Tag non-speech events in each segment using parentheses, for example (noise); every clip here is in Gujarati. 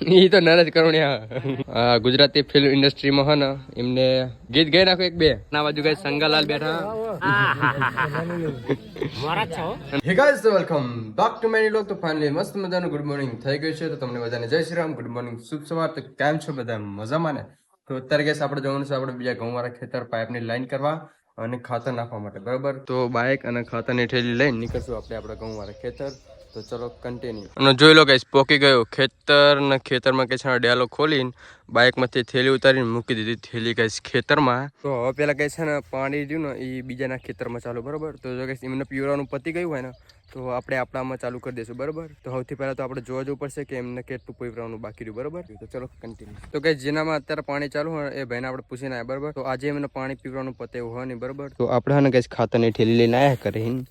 ઈ તો નરેશ કરુણિયા. ગુજરાતી ફિલ્મ ઇન્ડસ્ટ્રીમાં હે ને, એમને ગીત ગાઈ નાખો એક બે. ના બાજુ ગાય સંગાલાલ બેઠા. Hey guys welcome back to many લોક તો ફાઇનલી મસ્ત મજાનું ગુડ મોર્નિંગ થઈ ગયું છે. તો તમને બધાને જય શ્રી રામ. ગુડ મોર્નિંગ શુભ સવાર. તો કેમ છો બધા? મજામાં ને? તો અત્યારે ગેસ આપણે જવાનું છે આપણે બીજા ઘઉંવાળા ખેતર પાઇપની લાઈન કરવા અને ખાતર નાખવા માટે. બરાબર? તો બાઇક અને ખાતરની ઠેલી લઈને નીકળશું આપણે આપણા ઘઉંવાળા ખેતર. તો ચલો કન્ટિન્યુ અને જોઈ લો ગાઈસ પોકી ગયો. ખેતર ને ખેતરમાં કે છે ને ડેલો ખોલીને બાઇકમાંથી થેલી ઉતારીને મૂકી દીધી થેલી ગાઈસ ખેતરમાં. તો હવે પેલા કહે છે ને પાણી રહ્યું ને એ બીજાના ખેતરમાં ચાલુ બરાબર? તો જો ગાઈસ એમને પીવડાવવાનું પતી ગયું હોય ને તો આપણે આપણામાં ચાલુ કરી દઈશું બરાબર? તો સૌથી પહેલાં તો આપણે જોવા જવું પડશે કે એમને કેટલું પીવડાવવાનું બાકી રહ્યું બરાબર? તો ચલો કન્ટિન્યુ તો કે જેનામાં અત્યારે પાણી ચાલુ હોય એ ભાઈને આપણે પૂછીને આવ્યા બરાબર? તો આજે એમને પાણી પીવડાવવાનું પતે એવું હોય નહીં બરાબર? તો આપણે ને ગઈશ ખાતરની થેલી લઈને આવ્યા કરીને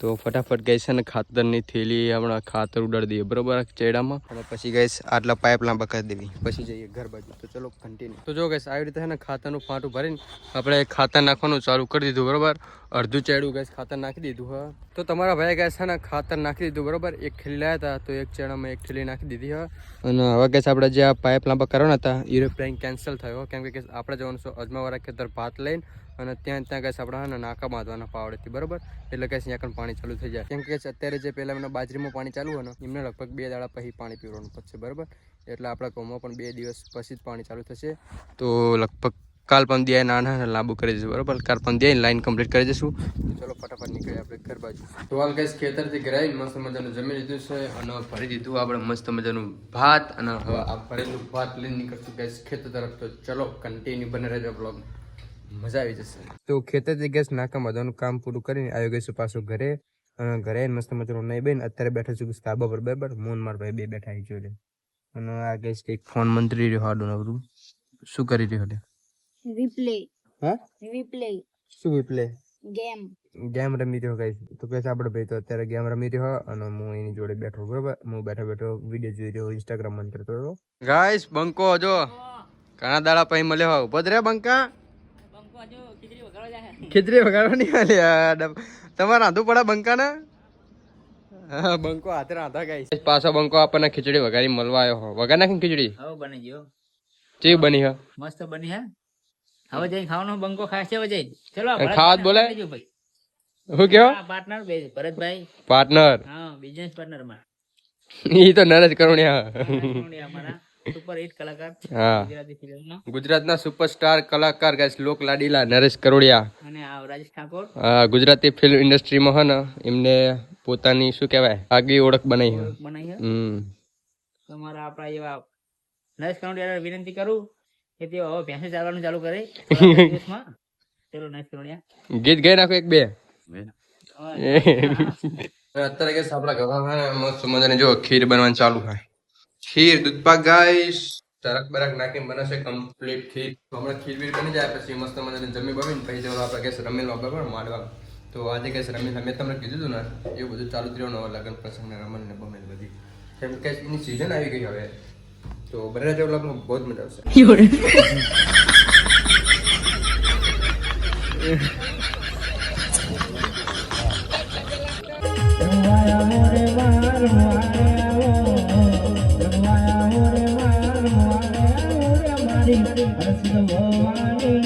તો ફટાફટ ગઈ છે ને ખાતરની થેલી હમણાં ખાતર ઉડાડી દઈએ. બરોબર? ચેડામાં. પછી ગઈશ આટલા પાઇપ લાંબા કરી દેવી. પછી જઈએ ઘર બાજુ. તો ચલો કન્ટિન્યુ તો જો ગઈશ આવી રીતે ને ખાતરનું ફાટું ભરીને આપણે ખાતર નાખવાનું ચાલુ કરી દીધું, બરોબર? અડધું ચેડું ગઈશ ખાતર નાખી દીધું, હા. તો તમારા ભાઈ ગઈશ છે ને ખાતર નાખી દીધું, બરોબર? એક થેલી લાયા હતા, તો એક ચેડામાં એક થેલી નાખી દીધી, હા. અને હવે ગઈશ આપણે જે આ પાઇપ લાંબા કરવાના હતા એ કેન્સલ થયો. કેમ કે આપણે જવાનું છે અજમાવાળા ખેતર ભાત લઈને અને ત્યાં ત્યાં કહેશે આપણે નાકા બાંધવાના પાવડેથી, બરોબર? એટલે કહેશે કણ પાણી ચાલુ થઈ જાય. કેમ કે અત્યારે જે પહેલાં એમના બાજરીમાં પાણી ચાલુ હોય ને, એમને લગભગ બે દાડા પછી પાણી પીવાનું પડશે બરાબર? એટલે આપણા ગામમાં પણ બે દિવસ પછી જ પાણી ચાલુ થશે. તો લગભગ કાલ પણ દે નાના લાંબુ કરી દઈશું, બરાબર? કાલ પણ દે લાઈન કમ્પ્લીટ કરી દઈશું. ચલો, ફટાફટ નીકળીએ આપણે ઘર બાજુ. તો હાલ ગેસ ખેતરથી ઘરાઈ મસ્ત મજાનું જમી લીધું છે અને ભરી દીધું આપણે મસ્ત મજાનું ભાત અને હવે આ ભરેલું ભાત લઈને નીકળશું ગેસ ખેતર તરફ. તો ચલો કન્ટિન્યુ બને રહેજો બ્લોગ મજા આવી જશે. તો ખેતરથી ગેસ નાકા બધાનું કામ પૂરું કરીને આવ્યો ગઈશું પાછું ઘરે. અને ઘરે મસ્ત મજાનું નહીં બેન, અત્યારે બેઠો છું ધાબા પર, બરાબર? મોન માર ભાઈ બે બેઠા આવી જોડે. અને આ ગેસ કંઈક ફોન મંત્રી રહ્યો હાડું નવરું શું કરી રહ્યો લે રિપ્લે હા? રિપ્લે શું વિપ્લે ગેમ ગેમ રમી રહ્યો ગાઈસ. તો કે આપણે ભાઈ તો અત્યારે ગેમ રમી રહ્યો અને હું એની જોડે બેઠો બરોબર? હું બેઠો બેઠો વીડિયો જોઈ રહ્યો ઇન્સ્ટાગ્રામમાં કરતો હતો ગાઈસ બંકો જો ઘણા દાડા પછી મળ્યો ઊભો જ રે બંકા. ખીચડી વગાડવાની વાલી તમારે રાંધવું પડે બંકા ને બંકો હાથે રાંધા ગાઈસ. પાછો બંકો આપણને ખીચડી વગાડી મળવા આવ્યો. હો વગાડ નાખી ખીચડી? હવે બની ગયો. ચેવી બની હે? મસ્ત બની હે. હવે જઈને ખાવાનો બંકો ખાસ છે હવે જઈને. ચલો ખાવા બોલે? શું કેવો પાર્ટનર ભરતભાઈ. પાર્ટનર હા બિઝનેસ પાર્ટનરમાં ઈ તો નરેશ કરુણિયા. અમારા. સુપર હિટ કલાકાર. ગુજરાતી ફિલ્મના ગુજરાતના સુપરસ્ટાર કલાકાર ગાઈસ લોક લાડીલા નરેશ કરોડિયા અને આ રાજેશ ઠાકોર. ગુજરાતી ફિલ્મ ઇન્ડસ્ટ્રીમાં હે ને એમને પોતાની શું કહેવાય આગવી ઓળખ બનાવી બનાવી હમ. તમારા આપણા એવા નરેશ કનોડિયા વિનંતી કરું હવે ભેંસો ચાલવાનું ચાલુ કરે. (laughs) ચલો ગીત ગાઈ નાખો એક બે. અત્યારે કે આપણા ઘરમાં મસ્ત મજાની જો ખીર બનવાનું ચાલુ થાય. ખીર દૂધ પાક ગાઈશ. તરક બરક નાખીને બનશે કમ્પ્લીટ ખીર. હમણાં ખીર બીર બની જાય પછી મસ્ત મજાની જમી બમીને પછી જવાનું આપણે કેસ રમેલમાં બરાબર માંડવા તો આજે કેસ રમેલ. મેં તમને કીધું હતું ને એવું બધું ચાલુ જ રહ્યું લગ્ન પ્રસંગ ને રમણ ને બમેલ બધી. કેમ કે એની સિઝન આવી ગઈ હવે. તો બને જેવું લગ્ન બહુ જ મજા આવશે. (laughs) (laughs)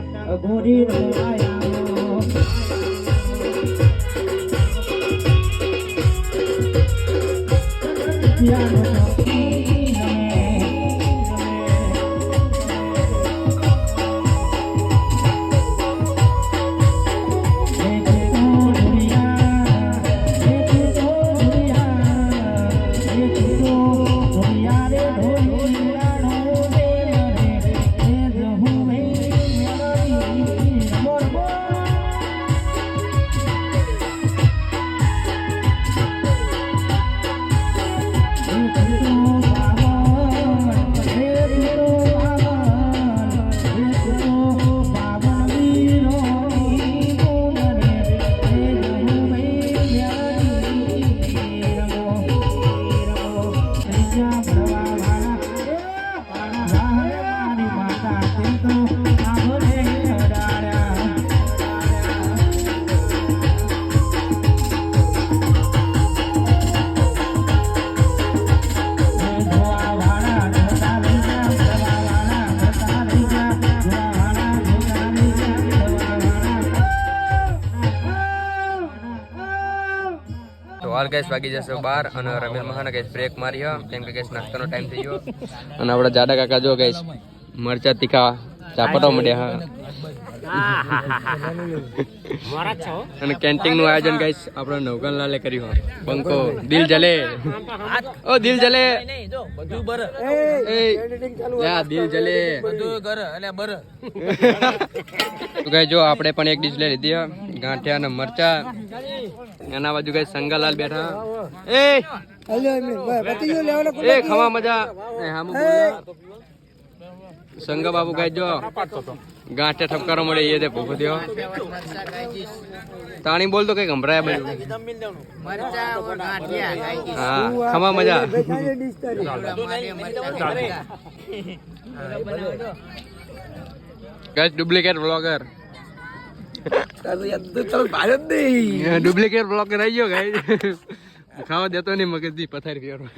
નો આયા ગેસ વાગી જશે બાર અને રમેલ મહાને ગેસ બ્રેક મારી હો, કેમ કે ગેસ નાસ્તાનો ટાઈમ થઈ ગયો. અને આપણા જાડા કાકા જો ગેસ મરચા તીખા ચાપટો મળ્યા હા. અને કેન્ટીનનું આયોજન ગઈશ આપણા નવકનલાલે કર્યું હો. બંકો દિલ જલે. ઓ દિલ જલે. બધું બર એ યા દિલ જલે. બધું ઘર અને બર. તો ગાય જો આપણે પણ એક ડીશ લઈ લીધી. ગાંઠિયા અને મરચા. એના બાજુ ગઈ સંગાલાલ બેઠા. એ! એ ખમા મજા. એ સંગા બાબુ ગાય જો. ગાંઠે ઠપકારો મળે એ તે ભૂખો થયો તાણી બોલ તો કઈ સંભળાય બધું. હા ખમા મજા guys duplicate blogger duplicate blogger આવી ગયો ગાઈસ ખાવા દેતો નહીં મગજથી પથારી ફેરવા.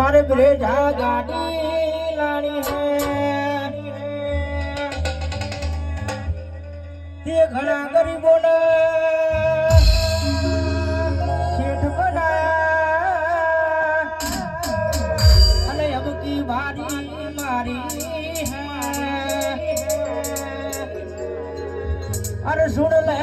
મારે બ્રેઢા ગાડી લાણી હે. તે ઘણા ગરીબોને શેઠ બનાયા. અને અબકી ભારી મારી અરે સુન લે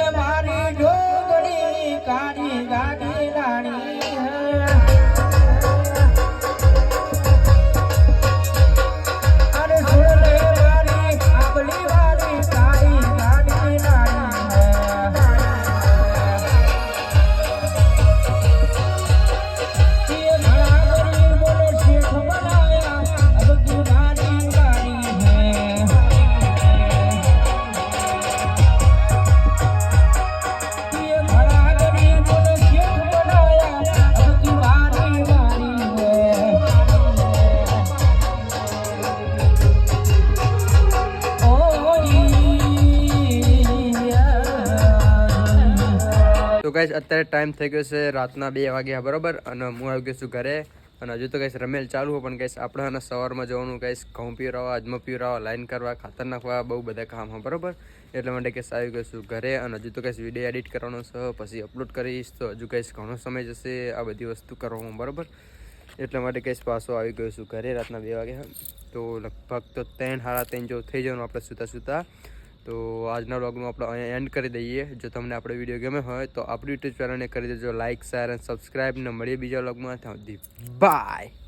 ગાઈસ અત્યારે ટાઈમ થઈ ગયો છે રાતના બે વાગ્યા, બરાબર? અને હું આવી ગયો છું ઘરે. અને હજુ તો કંઈશ રમેલ ચાલુ હોય પણ કહીશ આપણે અને સવારમાં જવાનું ગાઈસ ઘઉં પીવરાવા અજમો પીવરાવા લાઈન કરવા, ખાતર નાખવા, બહુ બધા કામ હોય બરાબર? એટલા માટે કેસ આવી ગયો છું ઘરે અને હજુ તો ગાઈસ વીડિયો એડિટ કરવાનો છે, પછી અપલોડ કરીશ, તો હજુ ગાઈસ ઘણો સમય જશે આ બધી વસ્તુ કરવામાં બરાબર? એટલા માટે કહીશ પાછો આવી ગયો છું ઘરે રાતના બે વાગ્યા. તો લગભગ તો ત્રણ, સાડા ત્રણ જો થઈ જવાનું, આપણે સૂતા સૂતા તો આજના વ્લોગનું આપણે અહીંયા એન્ડ કરી દઈએ. જો તમને આપણો વીડિયો ગમે હોય તો આપણી યુટ્યુબ ચેનલને કરી દેજો. લાઇક શેર અને સબસ્ક્રાઈબ ને મળીએ બીજા વ્લોગમાં. બાય